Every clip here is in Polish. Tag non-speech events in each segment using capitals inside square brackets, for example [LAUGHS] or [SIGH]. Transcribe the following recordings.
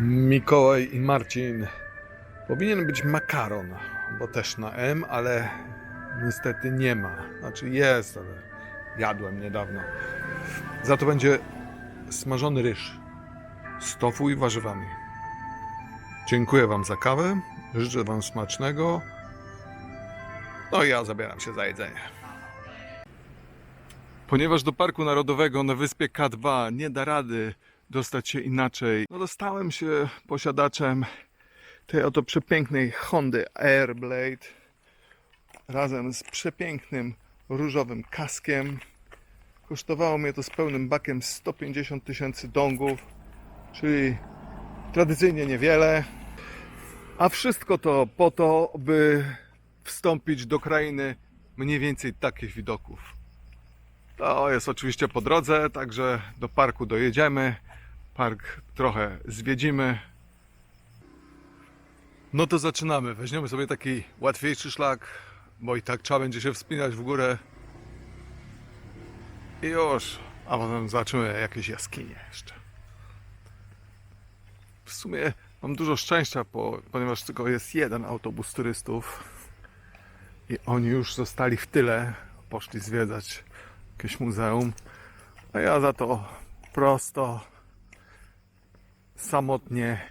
Mikołaj i Marcin. Powinien być makaron, bo też na M, ale niestety nie ma. Znaczy jest, ale jadłem niedawno. Za to będzie smażony ryż z tofu i warzywami. Dziękuję Wam za kawę. Życzę Wam smacznego. No i ja zabieram się za jedzenie. Ponieważ do Parku Narodowego na wyspie K2 nie da rady dostać się inaczej, no dostałem się posiadaczem tej oto przepięknej Hondy Airblade razem z przepięknym różowym kaskiem. Kosztowało mnie to z pełnym bakiem 150 tysięcy dongów, czyli tradycyjnie niewiele. A wszystko to po to, by wstąpić do krainy mniej więcej takich widoków. To jest oczywiście po drodze, także do parku dojedziemy. Park trochę zwiedzimy. No to zaczynamy. Weźmiemy sobie taki łatwiejszy szlak, bo i tak trzeba będzie się wspinać w górę. I już. A potem zobaczymy jakieś jaskinie jeszcze. W sumie mam dużo szczęścia, po, ponieważ tylko jest jeden autobus turystów. I oni już zostali w tyle. Poszli zwiedzać jakieś muzeum. A ja za to prosto, samotnie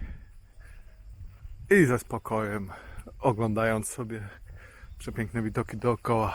i ze spokojem, oglądając sobie przepiękne widoki dookoła.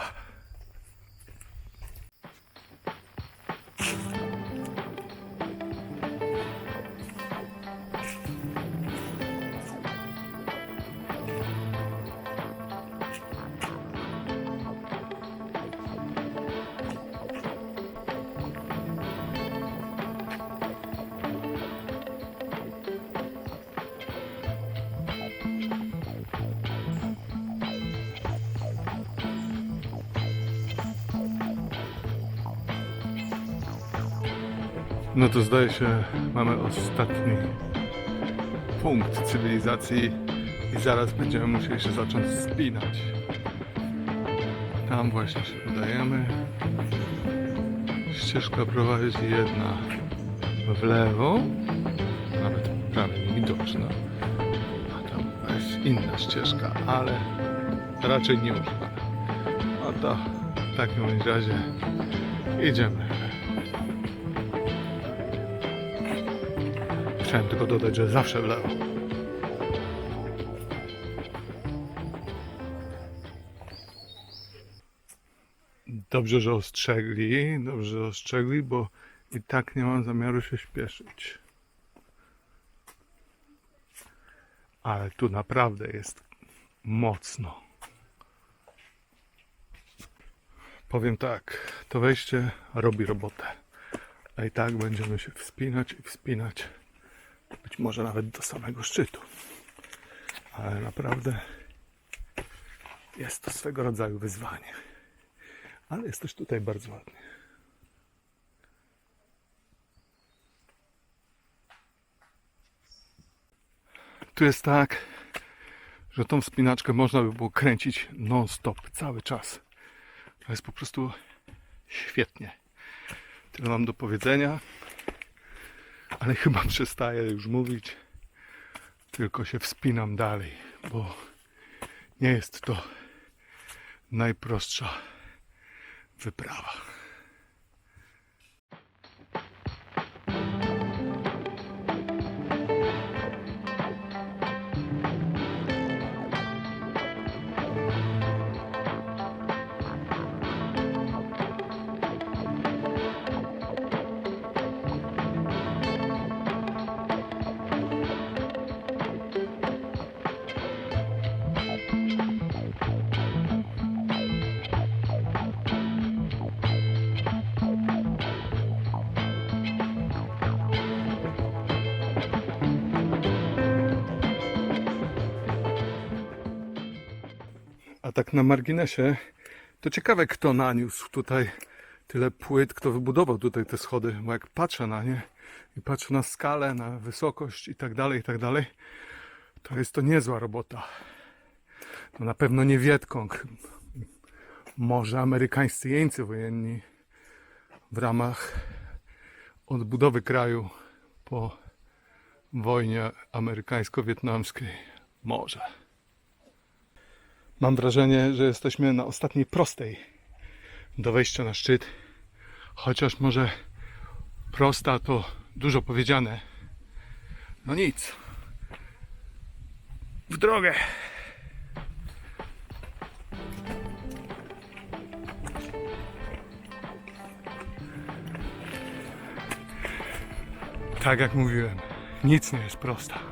No to zdaje się, mamy ostatni punkt cywilizacji i zaraz będziemy musieli się zacząć spinać. Tam właśnie się udajemy. Ścieżka prowadzi jedna w lewo, nawet prawie niewidoczna. A tam jest inna ścieżka, ale raczej nie używana. No to w takim razie idziemy. Chciałem tylko dodać, że zawsze w lewo. Dobrze, że ostrzegli, dobrze, że ostrzegli, bo i tak nie mam zamiaru się śpieszyć. Ale tu naprawdę jest mocno. Powiem tak, to wejście robi robotę. A i tak będziemy się wspinać i wspinać być może nawet do samego szczytu. Ale naprawdę jest to swego rodzaju wyzwanie. Ale jest też tutaj bardzo ładnie. Tu jest tak, że tą wspinaczkę można by było kręcić non-stop, cały czas. To jest po prostu świetnie. Tyle mam do powiedzenia ale chyba przestaję już mówić, tylko się wspinam dalej, bo nie jest to najprostsza wyprawa. Tak na marginesie, to ciekawe kto naniósł tutaj tyle płyt, kto wybudował tutaj te schody, bo jak patrzę na nie i patrzę na skalę, na wysokość i tak dalej, i tak dalej, to jest to niezła robota. To na pewno nie Wietkong, może amerykańscy jeńcy wojenni w ramach odbudowy kraju po wojnie amerykańsko-wietnamskiej. Może. Mam wrażenie, że jesteśmy na ostatniej prostej do wejścia na szczyt. Chociaż może prosta to dużo powiedziane. No nic. W drogę. Tak jak mówiłem, nic nie jest prosta.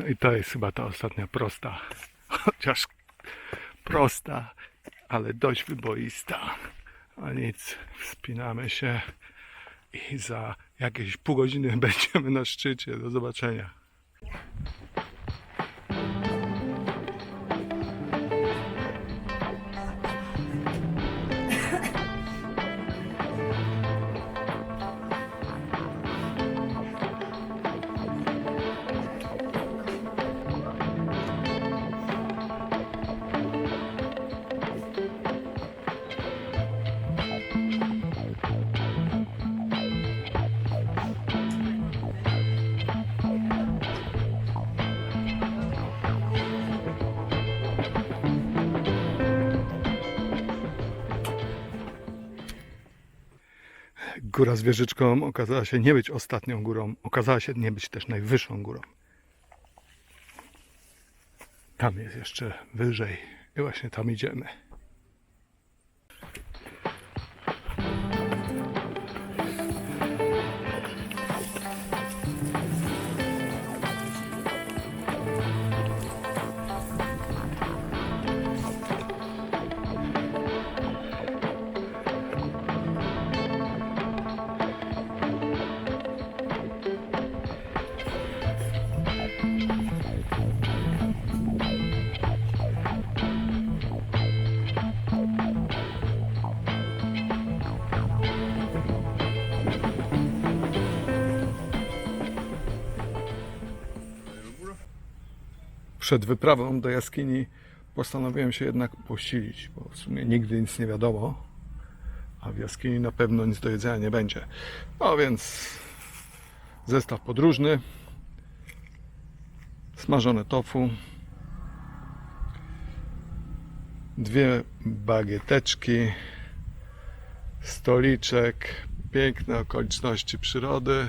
No i to jest chyba ta ostatnia prosta. Chociaż prosta, ale dość wyboista. A nic, wspinamy się i za jakieś pół godziny [LAUGHS] będziemy na szczycie. Do zobaczenia. Góra z wieżyczką okazała się nie być ostatnią górą, okazała się nie być też najwyższą górą. Tam jest jeszcze wyżej i właśnie tam idziemy. Przed wyprawą do jaskini postanowiłem się jednak posilić, bo w sumie nigdy nic nie wiadomo, a w jaskini na pewno nic do jedzenia nie będzie. No więc zestaw podróżny, smażone tofu, dwie bagieteczki, stoliczek, piękne okoliczności przyrody.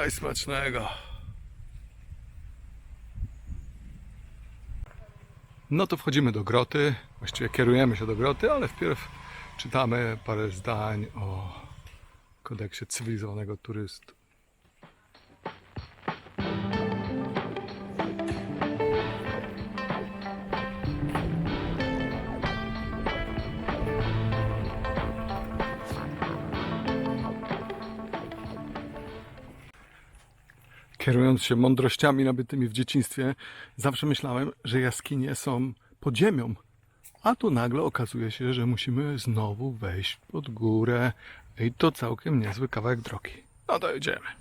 Daj smacznego. No to wchodzimy do groty. Właściwie kierujemy się do groty, ale wpierw czytamy parę zdań o kodeksie cywilizowanego turysty. Kierując się mądrościami nabytymi w dzieciństwie, zawsze myślałem, że jaskinie są pod ziemią. A tu nagle okazuje się, że musimy znowu wejść pod górę i to całkiem niezły kawałek drogi. No to idziemy.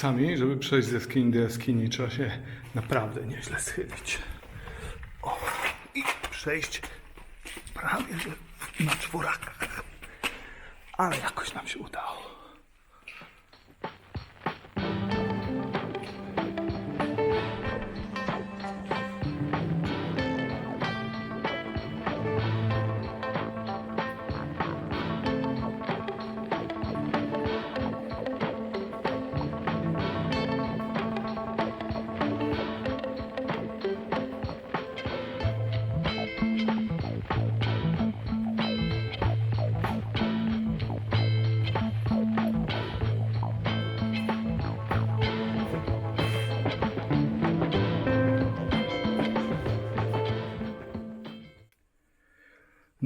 Czasami, żeby przejść z jaskini do jaskini, trzeba się naprawdę nieźle schylić. O, i przejść prawie że na czworakach. Ale jakoś nam się udało.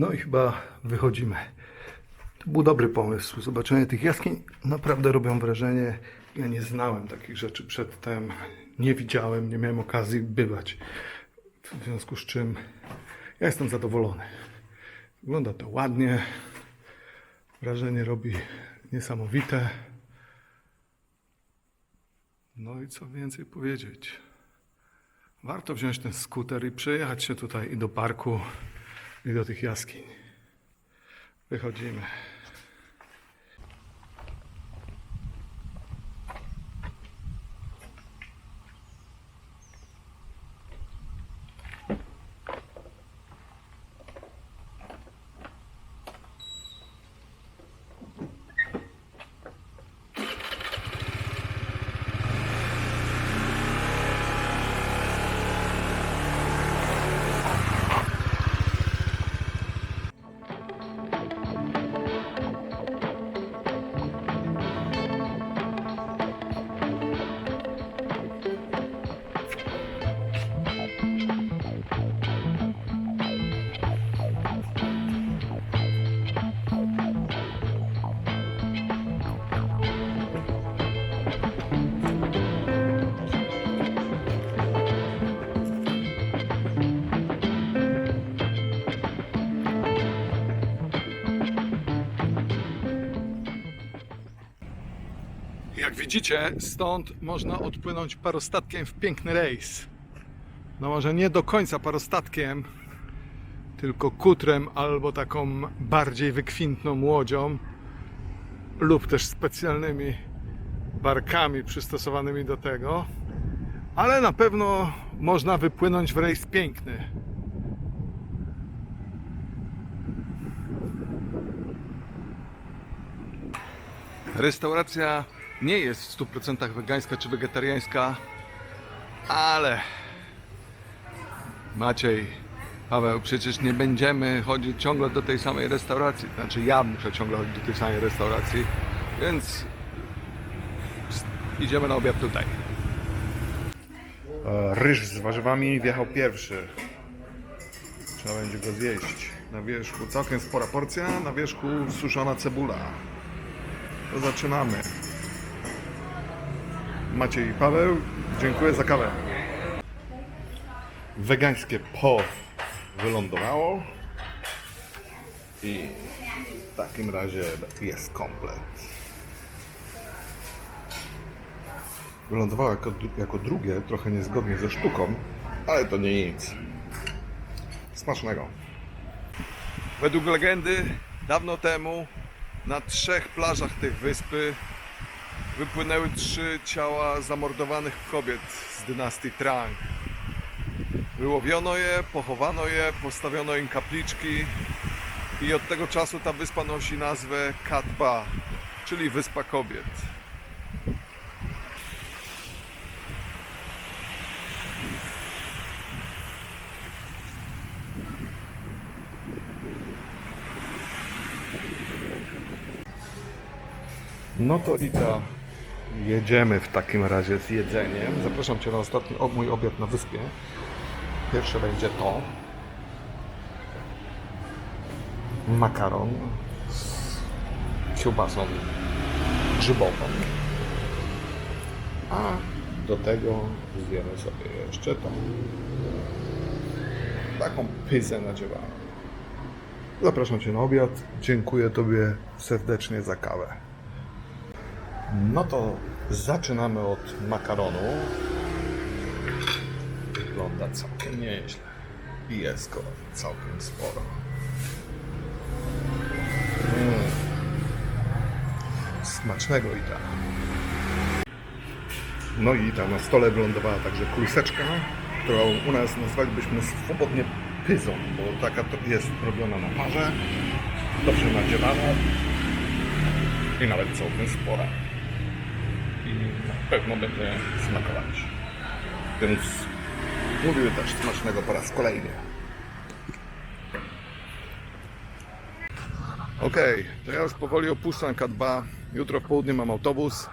No i chyba wychodzimy. To był dobry pomysł. Zobaczenie tych jaskiń naprawdę robią wrażenie. Ja nie znałem takich rzeczy przedtem. Nie widziałem, nie miałem okazji bywać. W związku z czym ja jestem zadowolony. Wygląda to ładnie. Wrażenie robi niesamowite. No i co więcej powiedzieć. Warto wziąć ten skuter i przejechać się tutaj i do parku, i do tych jaskiń. Wychodzimy. Widzicie, stąd można odpłynąć parostatkiem w piękny rejs. No może nie do końca parostatkiem, tylko kutrem albo taką bardziej wykwintną łodzią lub też specjalnymi barkami przystosowanymi do tego. Ale na pewno można wypłynąć w rejs piękny. Restauracja nie jest w 100% wegańska czy wegetariańska, ale Maciej, Paweł, przecież nie będziemy chodzić ciągle do tej samej restauracji. Znaczy ja muszę ciągle chodzić do tej samej restauracji, więc idziemy na obiad tutaj. E, Ryż z warzywami wjechał pierwszy. Trzeba będzie go zjeść. Na wierzchu całkiem spora porcja, na wierzchu suszona cebula. To zaczynamy. Maciej i Paweł, dziękuję za kawę. Wegańskie po wylądowało. I w takim razie jest komplet. Wylądowało jako, jako drugie, trochę niezgodnie ze sztuką, ale to nie nic. Smacznego. Według legendy, dawno temu na trzech plażach tej wyspy wypłynęły trzy ciała zamordowanych kobiet z dynastii Trang. Wyłowiono je, pochowano je, postawiono im kapliczki i od tego czasu ta wyspa nosi nazwę Katba, czyli Wyspa Kobiet. No to i to jedziemy w takim razie z jedzeniem. Zapraszam Cię na ostatni o- mój obiad na wyspie. Pierwsze będzie to. Makaron z kiełbasą grzybową. A do tego zjemy sobie jeszcze to. Taką pyzę nadziewaną. Zapraszam Cię na obiad. Dziękuję Tobie serdecznie za kawę. No to Zaczynamy od makaronu. Wygląda całkiem nieźle. I jest go całkiem sporo. Mm. Smacznego i tak. No i tam na stole wylądowała także kluseczka, którą u nas nazwalibyśmy swobodnie pyzą, bo taka jest robiona na parze, dobrze nadziewana i nawet całkiem spora. Pewno będzie smakować. Więc mówiły też smacznego po raz kolejny. Okej, to ja już powoli opuszczam K2. Jutro w południe mam autobus.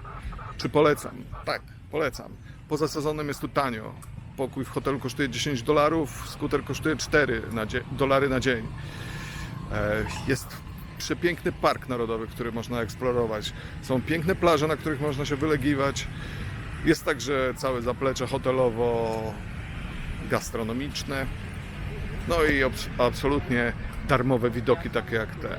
Czy polecam? Tak, polecam. Poza sezonem jest tu tanio. Pokój w hotelu kosztuje 10 dolarów, skuter kosztuje 4 na dolary na dzień. E, Jest przepiękny park narodowy, który można eksplorować. Są piękne plaże, na których można się wylegiwać. Jest także całe zaplecze hotelowo-gastronomiczne. No i abs- absolutnie darmowe widoki takie jak te.